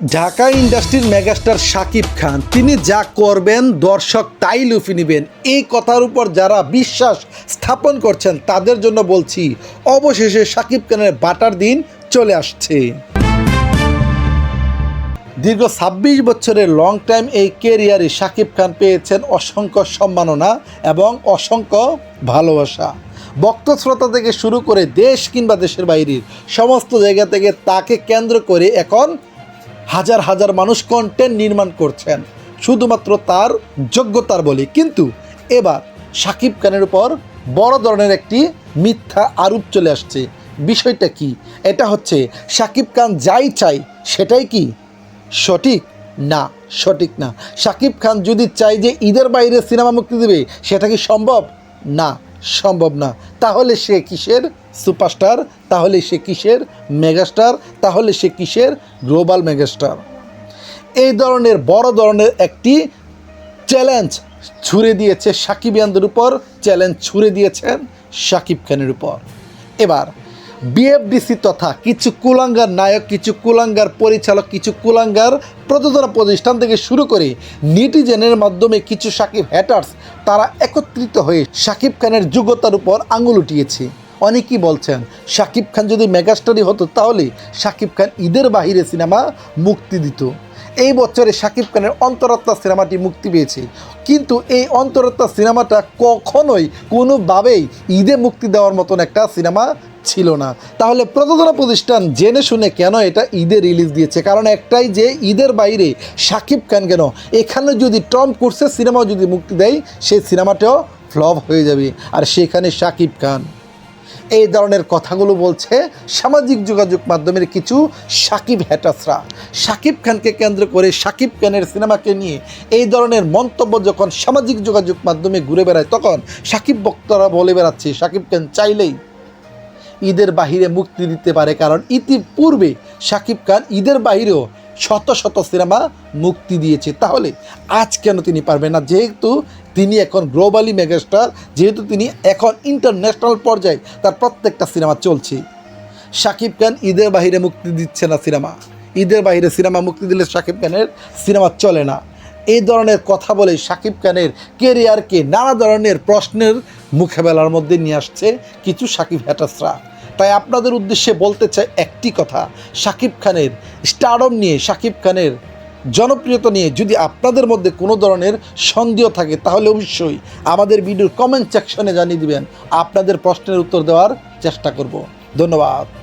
ঢাকা ইন্ডাস্ট্রির মেগাস্টার শাকিব খান, তিনি যা করবেন, দর্শক তাই লুফি নেবেন। এই কথার উপর যারা বিশ্বাস স্থাপন করছেন, তাদের জন্য বলছি, অবশেষে শাকিব খানের বাটার দিন চলে আসছে। দীর্ঘ ছাব্বিশ বছরের লং টাইম এই কেরিয়ারে শাকিব খান পেয়েছেন অসংখ্য সম্মাননা এবং অসংখ্য ভালোবাসা। ভক্ত শ্রোতা থেকে শুরু করে দেশ কিংবা দেশের বাইরের সমস্ত জায়গা থেকে তাকে কেন্দ্র করে এখন হাজার হাজার মানুষ কন্টেন্ট নির্মাণ করছেন। শুধুমাত্র তার যোগ্যতার বলে। কিন্তু এবার শাকিব খানের উপর বড় ধরনের একটি মিথ্যা আরোপ চলে আসছে। বিষয়টা কি? এটা হচ্ছে শাকিব খান যাই চাই, সেটাই কি? সঠিক? না সঠিক না। শাকিব খান যদি চাই যে ঈদের বাইরে সিনেমা মুক্তি দেবে, সেটা কি সম্ভব? না। সম্ভব না। তাহলে সে কিসের সুপারস্টার? তাহলে সে কিসের মেগাস্টার? তাহলে সে কিসের গ্লোবাল মেগাস্টার? এই ধরনের, বড় ধরনের একটি চ্যালেঞ্জ ছুড়ে দিয়েছে সাকিবিয়ানদের উপর, চ্যালেঞ্জ ছুড়ে দিয়েছেন সাকিব খানের উপর। এবার বিএফডিসি তথা কিছু কুলাঙ্গার নায়ক, কিছু কুলাঙ্গার পরিচালক, কিছু কুলাঙ্গার প্রযোজনা প্রতিষ্ঠান থেকে শুরু করে নিটিজেনের মাধ্যমে কিছু সাকিব হ্যাটার্স তারা একত্রিত হয়ে সাকিব খানের যোগ্যতার উপর আঙুল উঠিয়েছে। অনেকেই বলছেন শাকিব খান যদি মেগাস্টারই হতো তাহলে শাকিব খান ঈদের বাহিরে সিনেমা মুক্তি দিত। এই বছরে শাকিব খানের অন্তরাত্মা সিনেমাটি মুক্তি পেয়েছে। কিন্তু এই অন্তরাত্মা সিনেমাটা কখনোই কোনোভাবেই ঈদে মুক্তি দেওয়ার মতন একটা সিনেমা ছিল না। তাহলে প্রযোজনা প্রতিষ্ঠান জেনে শুনে কেন এটা ঈদে রিলিজ দিয়েছে? কারণ একটাই যে ঈদের বাইরে শাকিব খান কেন? এখানে যদি টম কোর্সের সিনেমাও যদি মুক্তি দেয়, সেই সিনেমাটাও ফ্লপ হয়ে যাবে। আর সেখানে শাকিব খান এই ধরনের কথাগুলো বলছে সামাজিক যোগাযোগ মাধ্যমের কিছু সাকিব হ্যাটাসরা সাকিব খানকে কেন্দ্র করে সাকিব খানের সিনেমাকে নিয়ে এই ধরনের মন্তব্য যখন সামাজিক যোগাযোগ মাধ্যমে ঘুরে বেড়ায়, তখন সাকিব বক্তারা বলে বেড়াচ্ছে, সাকিব খান চাইলেই ঈদের বাহিরে মুক্তি দিতে পারে। কারণ ইতিপূর্বে সাকিব খান ঈদের বাহিরেও শত শত সিনেমা মুক্তি দিয়েছে। তাহলে আজ কেন তিনি পারবেন না? যেহেতু তিনি এখন গ্লোবালি মেগাস্টার যেহেতু তিনি এখন ইন্টারন্যাশনাল পর্যায়ে তার প্রত্যেকটা সিনেমা চলছে। শাকিব খান ঈদের বাহিরে মুক্তি দিচ্ছে না সিনেমা। ঈদের বাহিরে সিনেমা মুক্তি দিলে শাকিব খানের সিনেমা চলে না। এই ধরনের কথা বলে শাকিব খানের কেরিয়ারকে নানা ধরনের প্রশ্নের মুখেবেলার মধ্যে নিয়ে আসছে কিছু শাকিব হ্যাটাসরা তাই আপনাদের উদ্দেশ্যে বলতে চাই একটি কথা, শাকিব খানের স্টারডম নিয়ে শাকিব খানের জনপ্রিয়তা নিয়ে যদি আপনাদের মধ্যে কোনো ধরনের সন্দেহ থাকে, তাহলে অবশ্যই আমাদের ভিডিওর কমেন্ট সেকশনে জানিয়ে দিবেন। আপনাদের প্রশ্নের উত্তর দেওয়ার চেষ্টা করব। ধন্যবাদ।